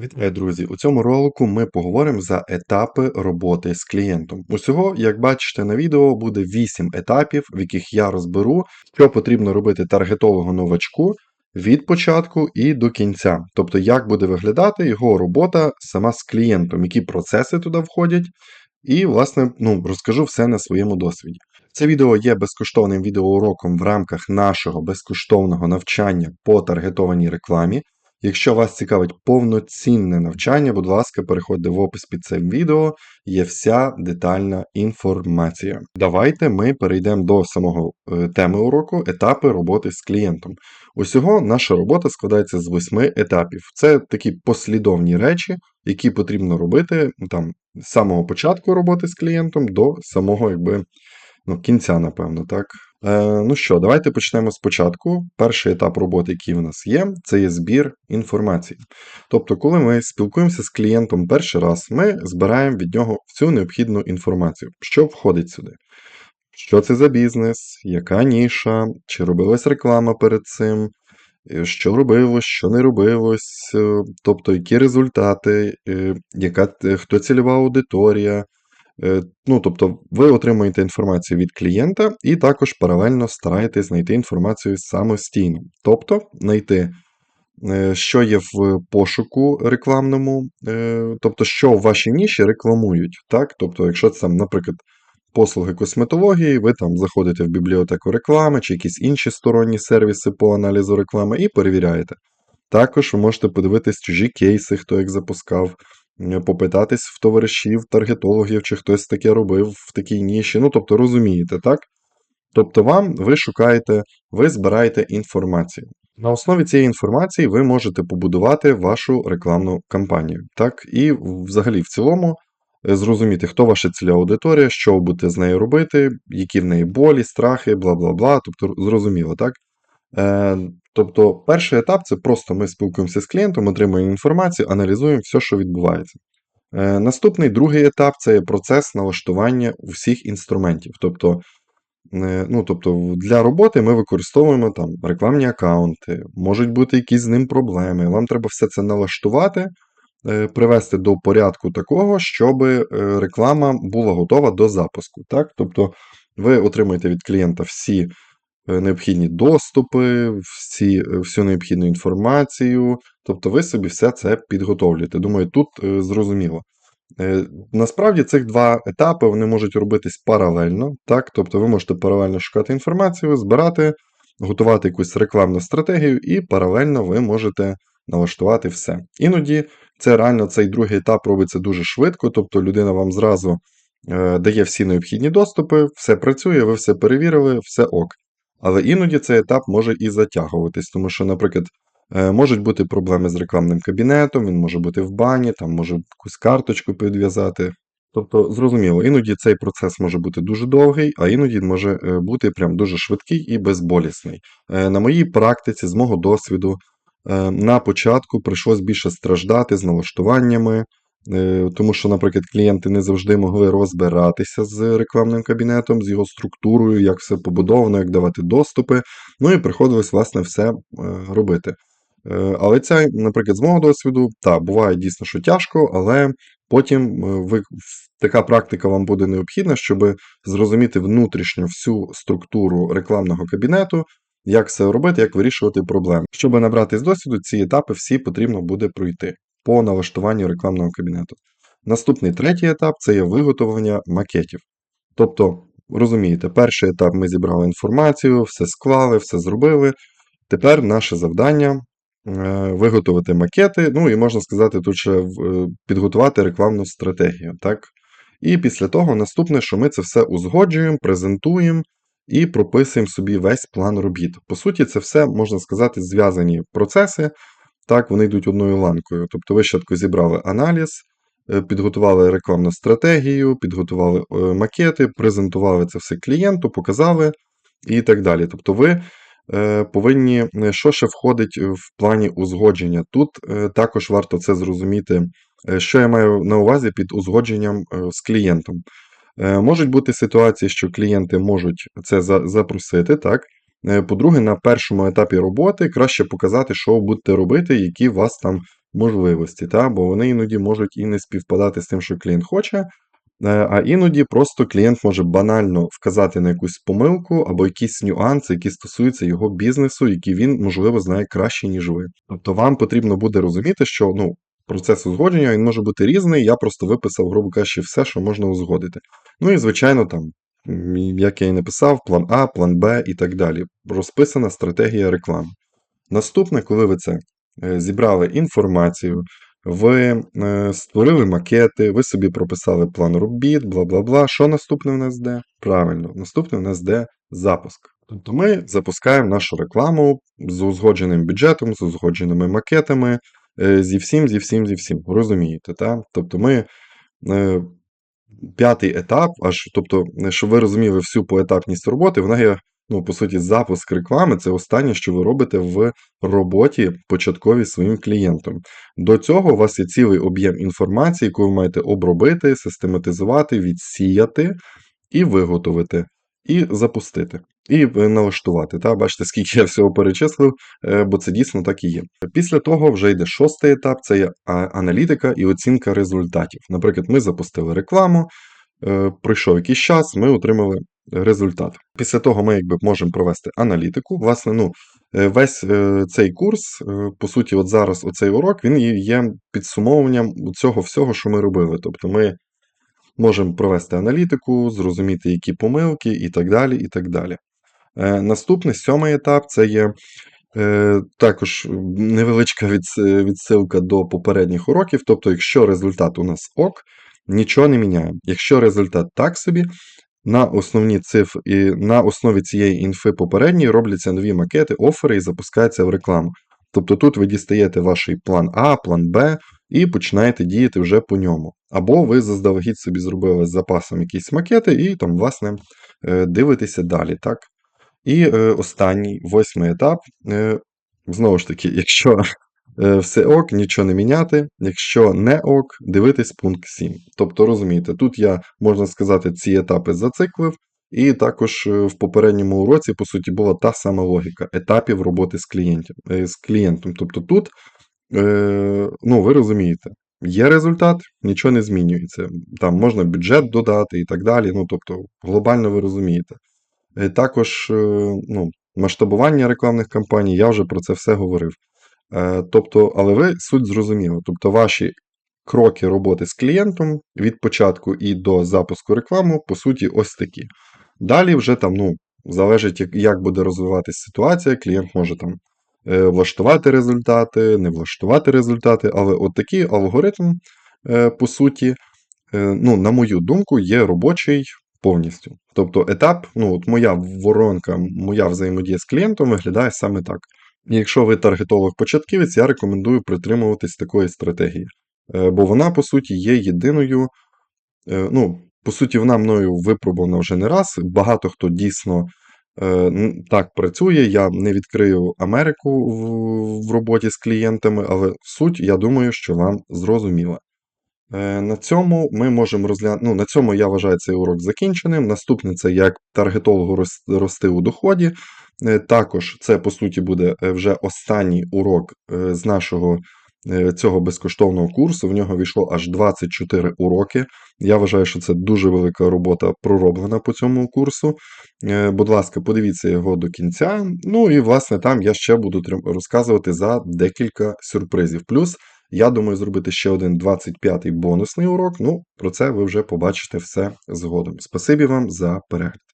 Вітаю, друзі! У цьому ролику ми поговоримо за етапи роботи з клієнтом. Усього, як бачите на відео, буде 8 етапів, в яких я розберу, що потрібно робити таргетологу новачку від початку і до кінця. Тобто, як буде виглядати його робота сама з клієнтом, які процеси туди входять, і, власне, ну, розкажу все на своєму досвіді. Це відео є безкоштовним відеоуроком в рамках нашого безкоштовного навчання по таргетованій рекламі. Якщо вас цікавить повноцінне навчання, будь ласка, переходьте в опис під цим відео, є вся детальна інформація. Давайте ми перейдемо до самого е, теми уроку етапи роботи з клієнтом. Усього наша робота складається з восьми етапів. Це такі послідовні речі, які потрібно робити там, з самого початку роботи з клієнтом до самого якби, ну, кінця, напевно, так. Е, ну що, давайте почнемо спочатку. Перший етап роботи, який в нас є, це є збір інформації. Тобто, коли ми спілкуємося з клієнтом перший раз, ми збираємо від нього всю необхідну інформацію, що входить сюди. Що це за бізнес, яка ніша, чи робилась реклама перед цим, е, що робилось, що не робилось, е, тобто які результати, е, яка, хто цільова аудиторія. Е, ну, тобто, ви отримуєте інформацію від клієнта і також паралельно стараєтесь знайти інформацію самостійно. Тобто, знайти, е, що є в пошуку рекламному, е, тобто, що в вашій ніші рекламують. Так? Тобто, якщо це, наприклад, послуги косметології, ви там заходите в бібліотеку реклами чи якісь інші сторонні сервіси по аналізу реклами і перевіряєте. Також ви можете подивитись чужі кейси, хто їх запускав попитатись в товаришів, таргетологів, чи хтось таке робив в такій ніші. Ну, тобто, розумієте, так? Тобто, вам ви шукаєте, ви збираєте інформацію. На основі цієї інформації ви можете побудувати вашу рекламну кампанію. Так? І взагалі в цілому е, зрозуміти, хто ваша ціля аудиторія, що ви будете з нею робити, які в неї болі, страхи, бла бла бла. Тобто, зрозуміло, так? Тобто, перший етап це просто ми спілкуємося з клієнтом, отримуємо інформацію, аналізуємо все, що відбувається. Е, Наступний другий етап це процес налаштування усіх інструментів. Тобто, е, ну, тобто для роботи ми використовуємо там рекламні аккаунти, можуть бути якісь з ним проблеми. Вам треба все це налаштувати, е, привести до порядку такого, щоб реклама була готова до запуску. Так? Тобто ви отримуєте від клієнта всі. Е, необхідні доступи, всі, е, всю необхідну інформацію. Тобто ви собі все це підготовлюєте. Думаю, тут е, зрозуміло. Насправді цих два етапи вони можуть робитись паралельно. так? Тобто ви можете паралельно шукати інформацію, збирати, готувати якусь рекламну стратегію, і паралельно ви можете налаштувати все. Іноді це реально цей другий етап робиться дуже швидко, тобто людина вам зразу дає всі необхідні доступи, все працює, ви все перевірили, все ок. Але іноді цей етап може і затягуватись, тому що, наприклад, е, можуть бути проблеми з рекламним кабінетом, він може бути в бані, там може якусь карточку підв'язати. Тобто, зрозуміло, іноді цей процес може бути дуже довгий, а іноді може е, бути прям дуже швидкий і безболісний. Е, на моїй практиці, з мого досвіду, на початку прийшлось більше страждати з налаштуваннями. Е, тому що, наприклад, клієнти не завжди могли розбиратися з рекламним кабінетом, з його структурою, як все побудовано, як давати доступи. Ну і приходилось, власне, все е, робити. Е, але це, наприклад, з мого досвіду, так, буває дійсно, що тяжко, але потім ви, така практика вам буде необхідна, щоб зрозуміти внутрішню всю структуру рекламного кабінету, як все робити, як вирішувати проблеми. Щоб набрати з досвіду, ці етапи всі потрібно буде пройти по налаштуванню рекламного кабінету. Наступний третій етап це є виготовлення макетів. Тобто, розумієте, перший етап ми зібрали інформацію, все склали, все зробили. Тепер наше завдання е, виготовити макети, ну і можна сказати, тут ще е, підготувати рекламну стратегію. так? І після того наступне, що ми це все узгоджуємо, презентуємо і прописуємо собі весь план робіт. По суті, це все, можна сказати, зв'язані процеси, так, вони йдуть одною ланкою. Тобто ви спочатку зібрали аналіз, е, підготували рекламну стратегію, підготували е, макети, презентували це все клієнту, показали і так далі. Тобто ви е, повинні, що ще входить в плані узгодження. Тут також варто це зрозуміти, що я маю на увазі під узгодженням з клієнтом. Можуть бути ситуації, що клієнти можуть це запросити, так? Е, по-друге, на першому етапі роботи краще показати, що ви будете робити, які у вас там можливості, та? бо вони іноді можуть і не співпадати з тим, що клієнт хоче. Е, А іноді просто клієнт може банально вказати на якусь помилку або якісь нюанси, які стосуються його бізнесу, які він, можливо, знає краще, ніж ви. Тобто вам потрібно буде розуміти, що ну, процес узгодження він може бути різний. Я просто виписав, грубо кажучи, все, що можна узгодити. Ну і, звичайно, там, як я і написав, план А, план Б і так далі. Розписана стратегія реклами. Наступне, коли ви це е, зібрали інформацію, ви е, створили макети, ви собі прописали план робіт, бла бла бла. Що наступне в нас де? Правильно, наступне в нас де запуск. Тобто ми запускаємо нашу рекламу з узгодженим бюджетом, з узгодженими макетами, е, зі всім, зі всім, зі всім. Розумієте, так? Тобто ми. П'ятий етап, аж тобто, щоб ви розуміли всю поетапність роботи, вона є, ну, по суті, запуск реклами це останнє, що ви робите в роботі початковій своїм клієнтом. До цього у вас є цілий об'єм інформації, яку ви маєте обробити, систематизувати, відсіяти і виготовити, і запустити, і е, налаштувати. Та? Бачите, скільки я всього перечислив, е, бо це дійсно так і є. Після того вже йде шостий етап це є аналітика і оцінка результатів. Наприклад, ми запустили рекламу, е, пройшов якийсь час, ми отримали результат. Після того ми якби можемо провести аналітику. Власне, ну, весь цей курс, по суті, от зараз оцей урок, він є підсумовуванням цього всього, що ми робили. Тобто ми можемо провести аналітику, зрозуміти, які помилки, і так далі. і так далі. Е, Наступний сьомий етап це є е, також невеличка відсилка до попередніх уроків. Тобто, якщо результат у нас ок, нічого не міняємо. Якщо результат так собі, на основні цифри на основі цієї інфи попередньої робляться нові макети, офери і запускаються в рекламу. Тобто тут ви дістаєте ваш план А, план Б і починаєте діяти вже по ньому. Або ви заздалегідь собі зробили з запасом якісь макети і там, власне, е, дивитеся далі. так? І е, останній, восьмий етап. Е, знову ж таки, якщо все ок, нічого не міняти. Якщо не ок, дивитись пункт 7. Тобто, розумієте, тут я, можна сказати, ці етапи зациклив, і також е, в попередньому уроці, по суті, була та сама логіка етапів роботи з клієнтом. е, З клієнтом. Тобто тут, е, ну, ви розумієте, є результат, нічого не змінюється. Там можна бюджет додати і так далі. Ну, тобто, глобально ви розумієте. Також ну, масштабування рекламних кампаній, я вже про це все говорив. Тобто, але ви суть зрозуміли. Тобто, ваші кроки роботи з клієнтом від початку і до запуску реклами, по суті, ось такі. Далі вже там, ну, залежить, як, буде розвиватися ситуація, клієнт може там е, влаштувати результати, не влаштувати результати, але от такий алгоритм, е, по суті, е, ну, на мою думку, є робочий повністю. Тобто етап, ну от моя воронка, моя взаємодія з клієнтом виглядає саме так. Якщо ви таргетолог-початківець, я рекомендую притримуватись такої стратегії. Бо вона, по суті, є єдиною. Ну, по суті, вона мною випробувана вже не раз. Багато хто дійсно е, так працює. Я не відкрию Америку в, в роботі з клієнтами, але суть, я думаю, що вам зрозуміла. Е, На цьому ми можемо розглянути. Ну, на цьому я вважаю цей урок закінченим. Наступне це як таргетологу рос- рости у доході. Е, Також це, по суті, буде е, вже останній урок е, з нашого цього безкоштовного курсу. В нього війшло аж 24 уроки. Я вважаю, що це дуже велика робота пророблена по цьому курсу. Е, Будь ласка, подивіться його до кінця. Ну і власне там я ще буду розказувати за декілька сюрпризів. Плюс я думаю зробити ще один 25-й бонусний урок. Ну, про це ви вже побачите все згодом. Спасибі вам за перегляд.